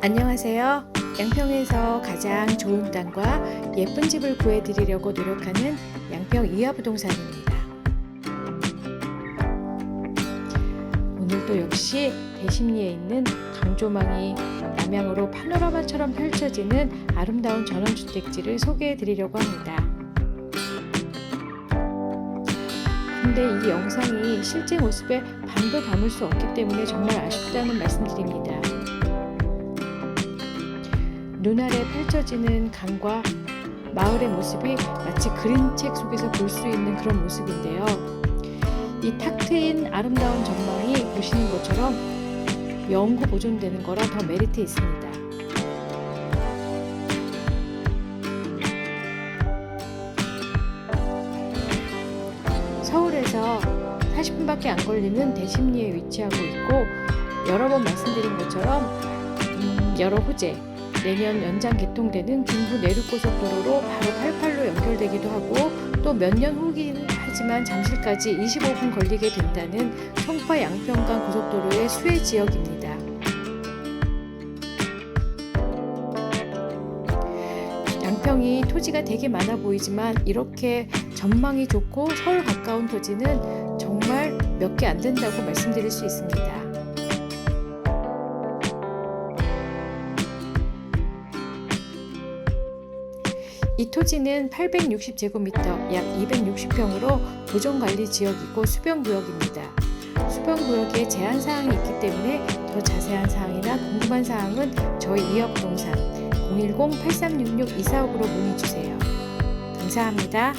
안녕하세요. 양평에서 가장 좋은 땅과 예쁜 집을 구해드리려고 노력하는 양평 이하부동산입니다. 오늘도 역시 대심리에 있는 강조망이 남향으로 파노라마처럼 펼쳐지는 아름다운 전원주택지를 소개해드리려고 합니다. 근데 이 영상이 실제 모습에 반도 담을 수 없기 때문에 정말 아쉽다는 말씀드립니다. 눈아래 펼쳐지는 강과 마을의 모습이 마치 그림책 속에서 볼 수 있는 그런 모습인데요. 이 탁 트인 아름다운 전망이 보시는 것처럼 영구 보존되는 거라 더 메리트 있습니다. 서울에서 40분밖에 안 걸리는 대심리에 위치하고 있고 여러 번 말씀드린 것처럼 음, 여러 호재 내년 연장 개통되는 중부 내륙고속도로로 바로 88로 연결되기도 하고 또 몇 년 후긴 하지만 잠실까지 25분 걸리게 된다는 송파 양평간 고속도로의 수혜 지역입니다. 양평이 토지가 되게 많아 보이지만 이렇게 전망이 좋고 서울 가까운 토지는 정말 몇 개 안 된다고 말씀드릴 수 있습니다. 이 토지는 860제곱미터 약 260평으로 보존관리 지역이고 수변구역입니다. 수변구역에 제한 사항이 있기 때문에 더 자세한 사항이나 궁금한 사항은 저희 이업동산 010-8366-2459로 문의 주세요. 감사합니다.